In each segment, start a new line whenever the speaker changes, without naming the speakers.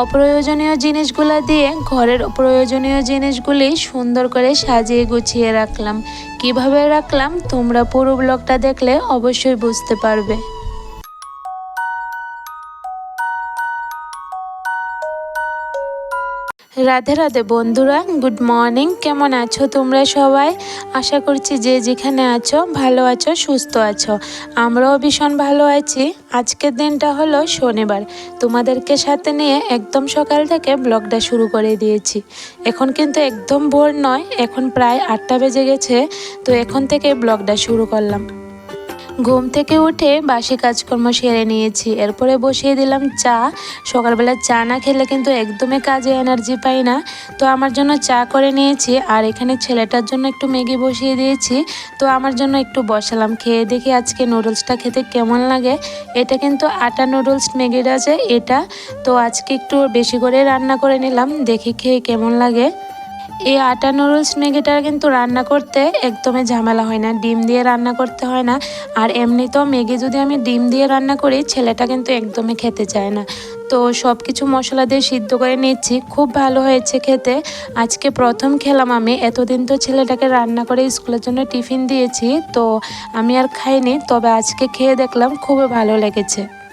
অপ্রয়োজনীয় জিনিসগুলো দিয়ে ঘরের প্রয়োজনীয় জিনিসগুলি সুন্দর করে সাজিয়ে গুছিয়ে রাখলাম। কীভাবে রাখলাম? তোমরা পুরো ব্লগটা দেখলে অবশ্যই বুঝতে পারবে। রাধে রাধে বন্ধুরা, গুড মর্নিং। কেমন আছো তোমরা সবাই? আশা করছি যে যেখানে আছো, ভালো আছো, সুস্থ আছো। আমরাও ভীষণ ভালো আছি। আজকের দিনটা হলো শনিবার। তোমাদেরকে সাথে নিয়ে একদম সকাল থেকে ব্লগটা শুরু করে দিয়েছি। এখন কিন্তু একদম ভোর নয়, এখন প্রায় আটটা বেজে গেছে, তো এখন থেকে ব্লগটা শুরু করলাম। ঘুম থেকে উঠে বাসি কাজকর্ম সেরে নিয়েছি। এরপরে বসিয়ে দিলাম চা। সকালবেলা চা না খেলে কিন্তু একদমই কাজে এনার্জি পাই না। তো আমার জন্য চা করে নিয়েছি আর এখানে ছেলেটার জন্য একটু ম্যাগি বসিয়ে দিয়েছি। তো আমার জন্য একটু বসালাম। খেয়ে দেখি আজকে নুডলসটা খেতে কেমন লাগে। এটা কিন্তু আটা নুডলস ম্যাগির আছে, এটা। তো আজকে একটু বেশি করে রান্না করে নিলাম। দেখি খেয়ে কেমন লাগে। এই আটা নুডলস ম্যাগিটা কিন্তু রান্না করতে একদমই ঝামেলা হয় না। ডিম দিয়ে রান্না করতে হয় না। আর এমনিতেও ম্যাগি যদি আমি ডিম দিয়ে রান্না করি, ছেলেটা কিন্তু একদমই খেতে চায় না। তো সব কিছু মশলা দিয়ে সিদ্ধ করে নিচ্ছি। খুব ভালো হয়েছে খেতে। আজকে প্রথম খেলাম আমি। এতদিন তো ছেলেটাকে রান্না করে স্কুলের জন্য টিফিন দিয়েছি। তো আমি আর খাইনি। তবে আজকে খেয়ে দেখলাম খুবই ভালো লেগেছে।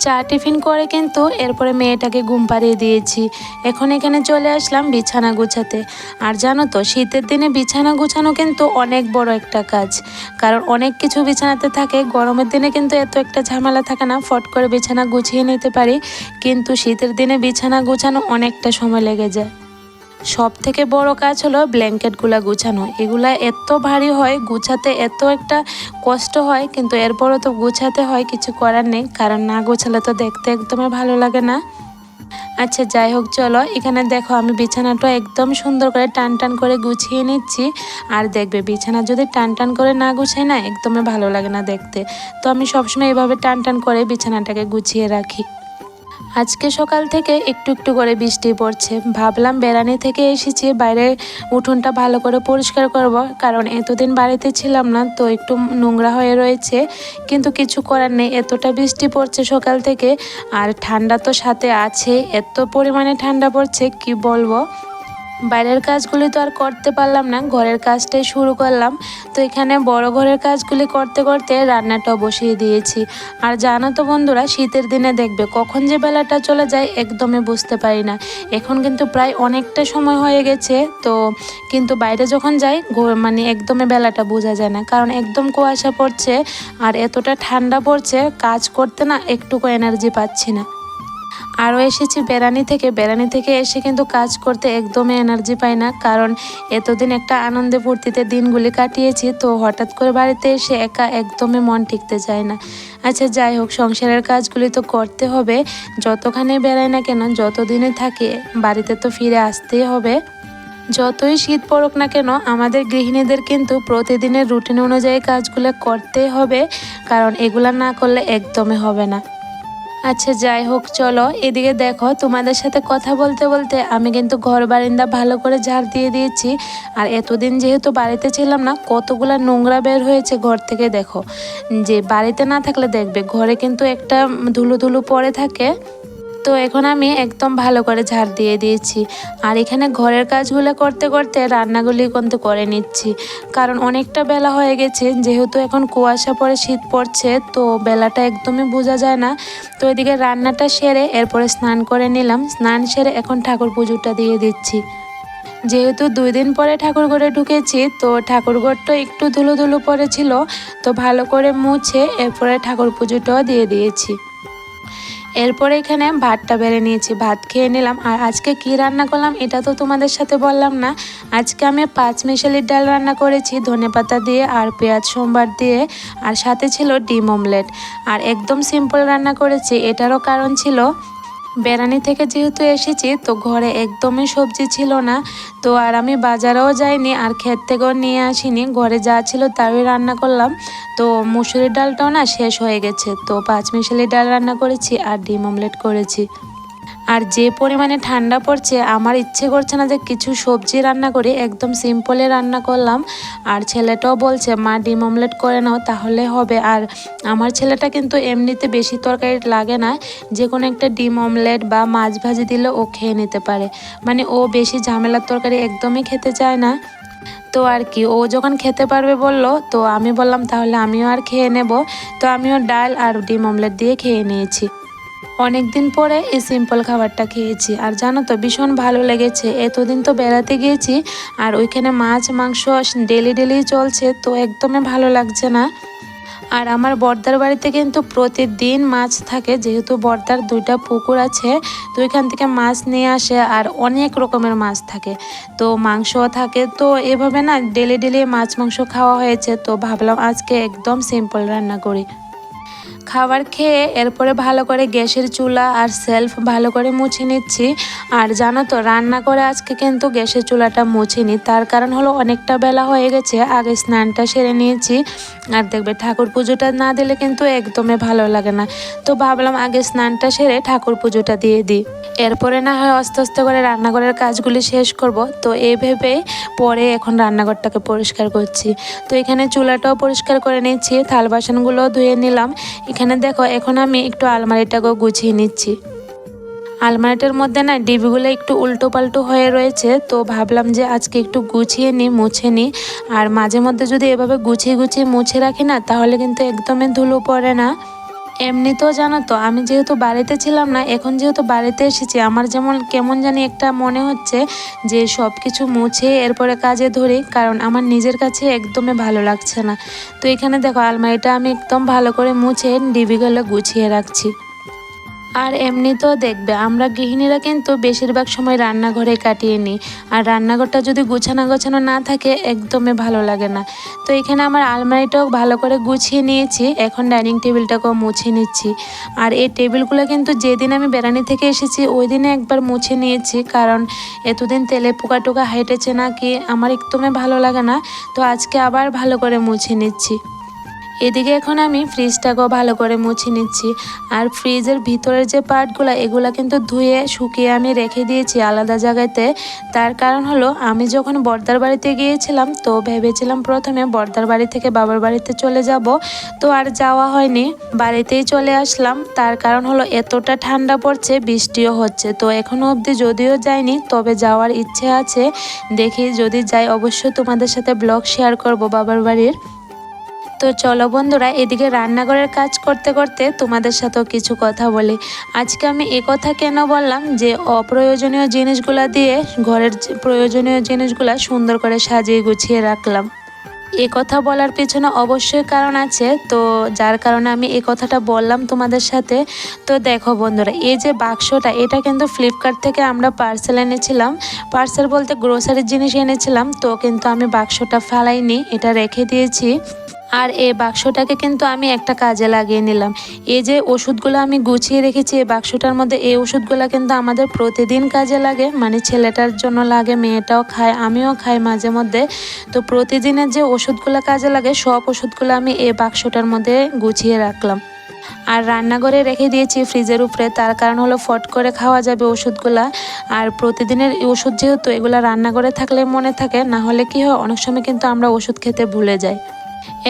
চা টিফিন করে কিন্তু এরপরে মেয়েটাকে ঘুম পাড়িয়ে দিয়েছি। এখন এখানে চলে আসলাম বিছানা গুছাতে। আর জানো তো, শীতের দিনে বিছানা গুছানো কিন্তু অনেক বড় একটা কাজ। কারণ অনেক কিছু বিছানাতে থাকে, গরমের দিনে কিন্তু এত একটা ঝামেলা থাকে না, ফট করে বিছানা গুছিয়ে নিতে পারি। কিন্তু শীতের দিনে বিছানা গুছানো অনেকটা সময় লেগে যায়। সব থেকে বড় কাজ হলো ব্ল্যাঙ্কেটগুলা গুছানো। এগুলা এত ভারী হয়, গুছাতে এত একটা কষ্ট হয়, কিন্তু এরপরও তো গুছাতে হয়, কিছু করার নেই। কারণ না গোছালে তো দেখতে একদমই ভালো লাগে না। আচ্ছা যাই হোক, চলো। এখানে দেখো, আমি বিছানাটা একদম সুন্দর করে টান টান করে গুছিয়ে নিচ্ছি। আর দেখবে, বিছানা যদি টান টান করে না গুছাই না, একদমই ভালো লাগে না দেখতে। তো আমি সবসময় এভাবে টান টান করে বিছানাটাকে গুছিয়ে রাখি। আজকে সকাল থেকে একটু একটু করে বৃষ্টি পড়ছে। ভাবলাম বেড়ানি থেকে এসেছি, বাইরে উঠোনটা ভালো করে পরিষ্কার করব, কারণ এতদিন বাড়িতে ছিলাম না, তো একটু নোংরা হয়ে রয়েছে, কিন্তু কিছু করার নেই। এতটা বৃষ্টি পড়ছে সকাল থেকে, আর ঠান্ডা তো সাথে আছে, এত পরিমাণে ঠান্ডা পড়ছে, কি বলব? বাইরের কাজগুলি তো আর করতে পারলাম না, ঘরের কাজটাই শুরু করলাম। তো এখানে বড় ঘরের কাজগুলি করতে করতে রান্নাটাও বসিয়ে দিয়েছি। আর জানো তো বন্ধুরা, শীতের দিনে দেখবে কখন যে বেলাটা চলে যায় একদমই বুঝতে পারি না। এখন কিন্তু প্রায় অনেকটা সময় হয়ে গেছে, তো কিন্তু বাইরে যখন যাই মানে একদমই বেলাটা বোঝা যায় না। কারণ একদম কুয়াশা পড়ছে আর এতটা ঠান্ডা পড়ছে, কাজ করতে না একটুকু এনার্জি পাচ্ছি না। আরও এসেছি বেড়ানি থেকে। বেড়ানি থেকে এসে কিন্তু কাজ করতে একদমই এনার্জি পাই না। কারণ এতদিন একটা আনন্দে ফুর্তিতে দিনগুলি কাটিয়েছি, তো হঠাৎ করে বাড়িতে এসে একা একদমই মন টিকতে চায় না। আচ্ছা যাই হোক, সংসারের কাজগুলি তো করতে হবে। যতখানি বেড়াই না কেন যতদিনে থাকে, বাড়িতে তো ফিরে আসতেই হবে। যতই শীত পড়ুক না কেন, আমাদের গৃহিণীদের কিন্তু প্রতিদিনের রুটিন অনুযায়ী কাজগুলো করতেই হবে। কারণ এগুলা না করলে একদমই হবে না। আচ্ছা যাই হোক, চলো। এদিকে দেখো, তোমাদের সাথে কথা বলতে বলতে আমি কিন্তু ঘর বারিন্দা ভালো করে ঝাড় দিয়ে দিয়েছি। আর এতদিন যেহেতু বাড়িতে ছিলাম না, কতগুলো নোংরা বের হয়েছে ঘর থেকে দেখো। যে বাড়িতে না থাকলে দেখবে, ঘরে কিন্তু একটা ধুলো ধুলো পড়ে থাকে। তো এখন আমি একদম ভালো করে ঝাড় দিয়ে দিয়েছি। আর এখানে ঘরের কাজগুলো করতে করতে রান্নাগুলি কিন্তু করে নিচ্ছি। কারণ অনেকটা বেলা হয়ে গেছে, যেহেতু এখন কুয়াশা পড়ে, শীত পড়ছে, তো বেলাটা একদমই বোঝা যায় না। তো এদিকে রান্নাটা সেরে এরপরে স্নান করে নিলাম। স্নান সেরে এখন ঠাকুর পুজোটা দিয়ে দিচ্ছি। যেহেতু দুই দিন পরে ঠাকুর ঘরে ঢুকেছি, তো ঠাকুর ঘরটা একটু ধুলো ধুলো পড়েছিল, তো ভালো করে মুছে এরপরে ঠাকুর পুজোটাও দিয়ে দিয়েছি। এরপরে এখানে ভাতটা বেড়ে নিয়েছি, ভাত খেয়ে নিলাম। আর আজকে কি রান্না করলাম এটা তো তোমাদের সাথে বললাম না। আজকে আমি পাঁচ মিশালির ডাল রান্না করেছি, ধনে পাতা দিয়ে আর পেঁয়াজ সোমবার দিয়ে, আর সাথে ছিল ডিম অমলেট। আর একদম সিম্পল রান্না করেছি, এটারও কারণ ছিল বেড়ানি থেকে যেহেতু এসেছি, তো ঘরে একদমই সবজি ছিল না। তো আর আমি বাজারেও যাইনি, আর ক্ষেত থেকেও নিয়ে আসিনি। ঘরে যা ছিল তাই রান্না করলাম। তো মুসুরির ডালটাও না শেষ হয়ে গেছে। তো পাঁচমিশালি ডাল রান্না করেছি আর ডিম অমলেট করেছি। আর যে পরিমাণে ঠান্ডা পড়ছে, আমার ইচ্ছে করছে না যে কিছু সবজি রান্না করি, একদম সিম্পলে রান্না করলাম। আর ছেলেটাও বলছে, মা, ডিম অমলেট করে নাও, তাহলে হবে। আর আমার ছেলেটা কিন্তু এমনিতে বেশি তরকারি লাগে না, যে কোনো একটা ডিম অমলেট বা মাছ ভাজি দিলে ও খেয়ে নিতে পারে। মানে ও বেশি ঝামেলার তরকারি একদমই খেতে চায় না। তো আর কি, ও যখন খেতে পারবে বলল, তো আমি বললাম, তাহলে আমিও আর খেয়ে নেব। তো আমিও ডাল আর ডিম অমলেট দিয়ে খেয়ে নিয়েছি। অনেক দিন পরে এই সিম্পল খাবারটা খেয়েছি। আর জানো তো, ভীষণ ভালো লেগেছে। এতদিন তো বেড়াতে গিয়েছি, আর ওইখানে মাছ, মাংস ডেলি ডেলি চলছে, তো একদমই ভালো লাগছে না। আর আমার বর্দার বাড়িতে কিন্তু প্রতিদিন মাছ থাকে, যেহেতু বর্দার দুইটা পুকুর আছে, তো ওইখান থেকে মাছ নিয়ে আসে, আর অনেক রকমের মাছ থাকে। তো মাংসও থাকে, তো এভাবে না ডেলি ডেলি মাছ, মাংস খাওয়া হয়েছে, তো ভাবলাম আজকে একদম সিম্পল রান্না করি। খাবার খেয়ে এরপরে ভালো করে গ্যাসের চুলা আর সেলফ ভালো করে মুছে নিচ্ছি। আর জানো তো, রান্না করে আজকে কিন্তু গ্যাসের চুলাটা মুছিনি। তার কারণ হলো অনেকটা বেলা হয়ে গেছে, আগে স্নানটা সেরে নিয়েছি। আর দেখবে ঠাকুর পুজোটা না দিলে কিন্তু একদমই ভালো লাগে না। তো ভাবলাম আগে স্নানটা সেরে ঠাকুর পুজোটা দিয়ে দিই। এরপরে না হয় আস্তে আস্তে করে রান্নাঘরের কাজগুলি শেষ করব। তো এই ভেবে পরে এখন রান্নাঘরটাকে পরিষ্কার করছি। তো এখানে চুলাটাও পরিষ্কার করে নিচ্ছি, থাল বাসনগুলোও ধুয়ে নিলাম। এখানে দেখো, এখন আমি একটু আলমারিটাকেও গুছিয়ে নিচ্ছি। আলমারিটার মধ্যে না ডিবিগুলো একটু উল্টো পাল্টো হয়ে রয়েছে, তো ভাবলাম যে আজকে একটু গুছিয়ে নিই, মুছে নিই। আর মাঝে মধ্যে যদি এভাবে গুছিয়ে গুছিয়ে মুছে রাখি না, তাহলে কিন্তু একদমই ধুলো পড়ে না। এমনিতেও জানো তো, আমি যেহেতু বাড়িতে ছিলাম না, এখন যেহেতু বাড়িতে এসেছি, আমার যেমন, কেমন জানি একটা মনে হচ্ছে যে সব কিছু মুছে এরপরে কাজে ধরি, কারণ আমার নিজের কাছে একদমই ভালো লাগছে না। তো এখানে দেখো, আলমারিটা আমি একদম ভালো করে মুছে ডিবিগুলো গুছিয়ে রাখছি। আর এমনিতেও দেখবে, আমরা গৃহিণীরা কিন্তু বেশিরভাগ সময় রান্নাঘরে কাটিয়ে নিই। আর রান্নাঘরটা যদি গুছানো গোছানো না থাকে, একদমই ভালো লাগে না। তো এখানে আমার আলমারিটাও ভালো করে গুছিয়ে নিয়েছি। এখন ডাইনিং টেবিলটাকেও মুছে নিচ্ছি। আর এই টেবিলগুলো কিন্তু যেদিন আমি বেড়ানি থেকে এসেছি, ওই দিনে একবার মুছে নিয়েছি। কারণ এতদিন তেলে পোকা টোকা হেঁটেছে নাকি, আমার একদমই ভালো লাগে না। তো আজকে আবার ভালো করে মুছে নিচ্ছি। এদিকে এখন আমি ফ্রিজটাকেও ভালো করে মুছে নিচ্ছি। আর ফ্রিজের ভিতরের যে পার্টগুলো, এগুলো কিন্তু ধুয়ে, শুকিয়ে আমি রেখে দিয়েছি আলাদা জায়গাতে। তার কারণ হলো, আমি যখন বর্দার বাড়িতে গিয়েছিলাম, তো ভেবেছিলাম প্রথমে বর্দার বাড়ি থেকে বাবার বাড়িতে চলে যাব। তো আর যাওয়া হয়নি, বাড়িতেই চলে আসলাম। তার কারণ হলো, এতটা ঠান্ডা পড়ছে, বৃষ্টিও হচ্ছে। তো এখনও অবধি যদিও যাইনি, তবে যাওয়ার ইচ্ছে আছে। দেখি যদি যাই, অবশ্যই তোমাদের সাথে ব্লগ শেয়ার করব বাবার বাড়ির। তো চলো বন্ধুরা, এদিকে রান্নাঘরের কাজ করতে করতে তোমাদের সাথেও কিছু কথা বলি। আজকে আমি এ কথা কেন বললাম যে, অপ্রয়োজনীয় জিনিসগুলা দিয়ে ঘরের প্রয়োজনীয় জিনিসগুলা সুন্দর করে সাজিয়ে গুছিয়ে রাখলাম। এ কথা বলার পেছনে অবশ্যই কারণ আছে, তো যার কারণে আমি এ কথাটা বললাম তোমাদের সাথে। তো দেখো বন্ধুরা, এই যে বাক্সটা, এটা কিন্তু ফ্লিপকার্ট থেকে আমরা পার্সেল এনেছিলাম। পার্সেল বলতে গ্রোসারির জিনিস এনেছিলাম, তো কিন্তু আমি বাক্সটা ফেলাইনি, এটা রেখে দিয়েছি। আর এই বাক্সটাকে কিন্তু আমি একটা কাজে লাগিয়ে নিলাম। এই যে ওষুধগুলো আমি গুছিয়ে রেখেছি এই বাক্সটার মধ্যে এই ওষুধগুলো কিন্তু আমাদের প্রতিদিন কাজে লাগে। মানে ছেলেটার জন্য লাগে, মেয়েটাও খায়, আমিও খাই মাঝে মধ্যে। তো প্রতিদিনের যে ওষুধগুলো কাজে লাগে, সব ওষুধগুলো আমি এই বাক্সটার মধ্যে গুছিয়ে রাখলাম। আর রান্নাঘরে রেখে দিয়েছি ফ্রিজের উপরে, তার কারণ হলো ফট করে খাওয়া যাবে ওষুধগুলা। আর প্রতিদিনের ওষুধ যেহেতু, এগুলো রান্নাঘরে থাকলে মনে থাকে, না হলে কি হয়, অনেক সময় কিন্তু আমরা ওষুধ খেতে ভুলে যাই।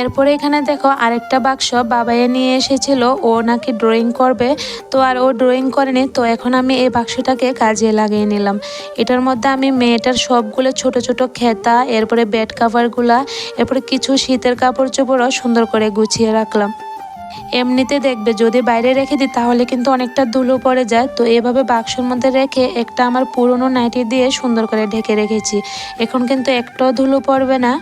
এরপরে এখানে দেখো আরেকটা বাক্স বাবাইয়ে নিয়ে এসেছিল, ও নাকি ড্রয়িং করবে। তো আর ও ড্রয়িং করেনি, তো এখন আমি এই বাক্সটাকে কাজে লাগিয়ে নিলাম। এটার মধ্যে আমি মেয়েটার সবগুলো ছোট ছোট খেতা, এরপরে বেড কাভারগুলা এরপরে কিছু শীতের কাপড় চোপড়ও সুন্দর করে গুছিয়ে রাখলাম। এমনিতে দেখবে, যদি বাইরে রেখে দিই, তাহলে কিন্তু অনেকটা ধুলো পড়ে যায়। তো এভাবে বাক্সের মধ্যে রেখে একটা আমার পুরনো নাইটি দিয়ে সুন্দর করে ঢেকে রেখেছি। এখন কিন্তু একটাও ধুলো পড়বে না।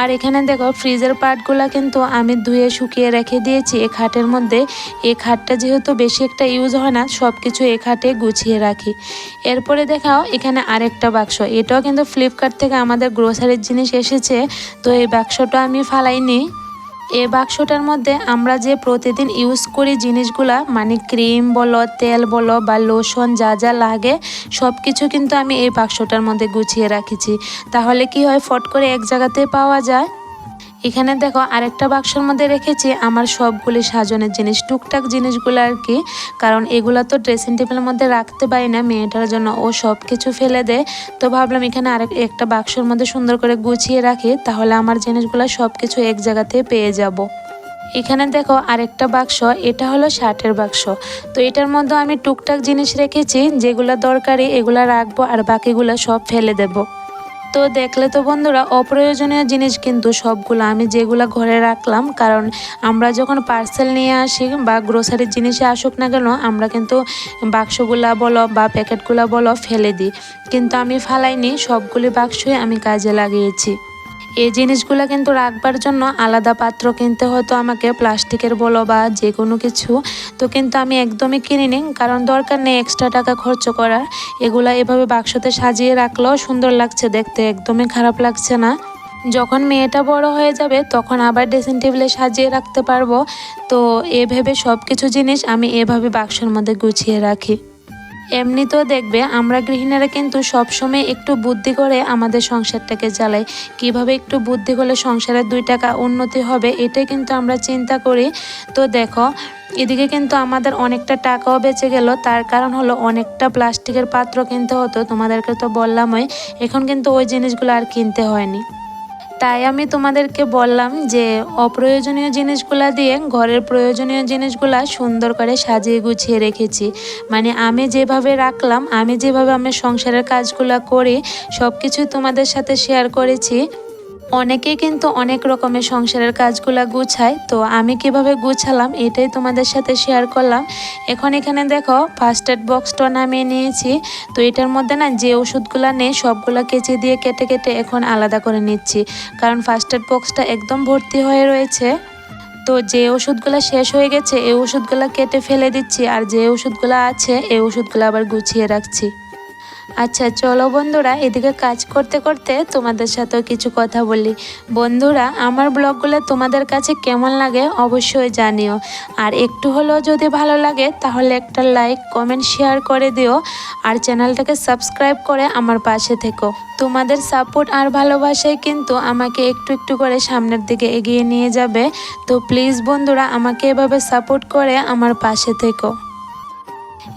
আর এখানে দেখো, ফ্রিজের পার্টগুলো কিন্তু আমি ধুয়ে শুকিয়ে রেখে দিয়েছি। এ খাটের মধ্যে, এ খাটটা যেহেতু বেশি একটা ইউজ হয় না সব কিছু এ খাটে গুছিয়ে রাখি। এরপরে দেখাও, এখানে আরেকটা বাক্স। এটাও কিন্তু ফ্লিপকার্ট থেকে আমাদের গ্রোসারির জিনিস এসেছে। তো এই বাক্সটা আমি ফালাইনি। এ বাক্সটার মধ্যে আমরা যে প্রতিদিন ইউজ করি জিনিসগুলা মানে ক্রিম বলো, তেল বলো বা লোশন যা যা লাগে সব কিছু কিন্তু আমি এই বাক্সটার মধ্যে গুছিয়ে রাখেছি। তাহলে কি হয়, ফট করে এক জায়গাতে পাওয়া যায়। এখানে দেখো আরেকটা বাক্সর মধ্যে রেখেছি, আমার সবগুলি সাজনের জিনিস, টুকটাক জিনিসগুলো আর কি। কারণ এগুলো তো ড্রেসিং টেবিলের মধ্যে রাখতে পারি না, মেয়েটার জন্য ও সব কিছু ফেলে দেয়। তো ভাবলাম এখানে আরেক, একটা বাক্সর মধ্যে সুন্দর করে গুছিয়ে রাখি, তাহলে আমার জিনিসগুলো সব কিছু এক জায়গাতে পেয়ে যাব। এখানে দেখো আরেকটা বাক্স, এটা হলো শার্টের বাক্স। তো এটার মধ্যে আমি টুকটাক জিনিস রেখেছি, যেগুলো দরকারি এগুলো রাখব আর বাকিগুলো সব ফেলে দেবো। তো দেখলে তো বন্ধুরা, অপ্রয়োজনীয় জিনিস কিন্তু সবগুলো। আমি যেগুলো ঘরে রাখলাম, কারণ আমরা যখন পার্সেল নিয়ে আসি বা গ্রোসারির জিনিসে আসুক না কেন, আমরা কিন্তু বাক্সগুলা বলো বা প্যাকেটগুলা বলো ফেলে দিই। কিন্তু আমি ফালাইনি, সবগুলি বাক্সই আমি কাজে লাগিয়েছি। এই জিনিসগুলো কিন্তু রাখবার জন্য আলাদা পাত্র কিনতে হতো আমাকে, প্লাস্টিকের বলো বা যে কোনো কিছু। তো কিন্তু আমি একদমই কিনিনি, কারণ দরকার নেই এক্সট্রা টাকা খরচ করার। এগুলা এভাবে বাক্সতে সাজিয়ে রাখলেও সুন্দর লাগছে দেখতে, একদমই খারাপ লাগছে না। যখন মেয়েটা বড় হয়ে যাবে তখন আবার ড্রেসিং টেবিলে সাজিয়ে রাখতে পারব। তো এ ভেবে সব কিছু জিনিস আমি এভাবে বাক্সের মধ্যে গুছিয়ে রাখি। এমনিতেও দেখবে, আমরা গৃহিণীরা কিন্তু সবসময় একটু বুদ্ধি করে আমাদের সংসারটাকে চালাই। কীভাবে একটু বুদ্ধি করলে সংসারের দুই টাকা উন্নতি হবে, এটাই কিন্তু আমরা চিন্তা করি। তো দেখো, এদিকে কিন্তু আমাদের অনেকটা টাকাও বেঁচে গেল, তার কারণ হলো অনেকটা প্লাস্টিকের পাত্র কিনতে হতো, তোমাদেরকে তো বললামই। এখন কিন্তু ওই জিনিসগুলো আর কিনতে হয়নি। তাই আমি তোমাদেরকে বললাম যে অপ্রয়োজনীয় জিনিসগুলা দিয়ে ঘরের প্রয়োজনীয় জিনিসগুলা সুন্দর করে সাজিয়ে গুছিয়ে রেখেছি। মানে আমি যেভাবে রাখলাম, আমি যেভাবে আমার সংসারের কাজগুলো করি সব কিছুই তোমাদের সাথে শেয়ার করেছি। অনেকেই কিন্তু অনেক রকমের সংসারের কাজগুলো গুছায়, তো আমি কীভাবে গুছালাম এটাই তোমাদের সাথে শেয়ার করলাম। এখন এখানে দেখো ফার্স্ট এড বক্সটা নামিয়ে নিয়েছি, তো এটার মধ্যে না যে ওষুধগুলো নেই, সবগুলো কেচে দিয়ে কেটে কেটে এখন আলাদা করে নিচ্ছি। কারণ ফার্স্ট এড বক্সটা একদম ভর্তি হয়ে রয়েছে। তো যে ওষুধগুলো শেষ হয়ে গেছে, এই ওষুধগুলো কেটে ফেলে দিচ্ছি, আর যে ওষুধগুলো আছে, এই ওষুধগুলো আবার গুছিয়ে রাখছি। আচ্ছা চলো বন্ধুরা, এদিকে কাজ করতে করতে তোমাদের সাথেও কিছু কথা বলি। বন্ধুরা, আমার ব্লগগুলো তোমাদের কাছে কেমন লাগে অবশ্যই জানিও। আর একটু হলেও যদি ভালো লাগে, তাহলে একটা লাইক, কমেন্ট, শেয়ার করে দিও। আর চ্যানেলটাকে সাবস্ক্রাইব করে আমার পাশে থেকো। তোমাদের সাপোর্ট আর ভালোবাসায় কিন্তু আমাকে একটু একটু করে সামনের দিকে এগিয়ে নিয়ে যাবে। তো প্লিজ বন্ধুরা, আমাকে এভাবে সাপোর্ট করে আমার পাশে থেকো।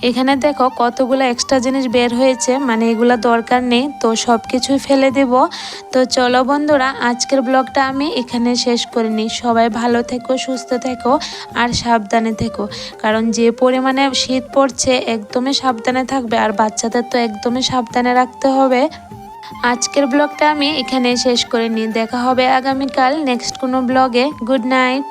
এখানে দেখো কতগুলো এক্সট্রা জিনিস বের হয়েছে মানে এগুলো দরকার নেই, তো সব কিছুই ফেলে দেব। তো চলো বন্ধুরা, আজকের ব্লগটা আমি এখানে শেষ করে নিই। সবাই ভালো থেকো, সুস্থ থেকো, আর সাবধানে থেকো। কারণ যে পরিমাণে শীত পড়ছে, একদমই সাবধানে থাকবে, আর বাচ্চাদের তো একদমই সাবধানে রাখতে হবে। আজকের ব্লগটা আমি এখানে শেষ করে নিই। দেখা হবে আগামীকাল নেক্সট কোনো ব্লগে। Good night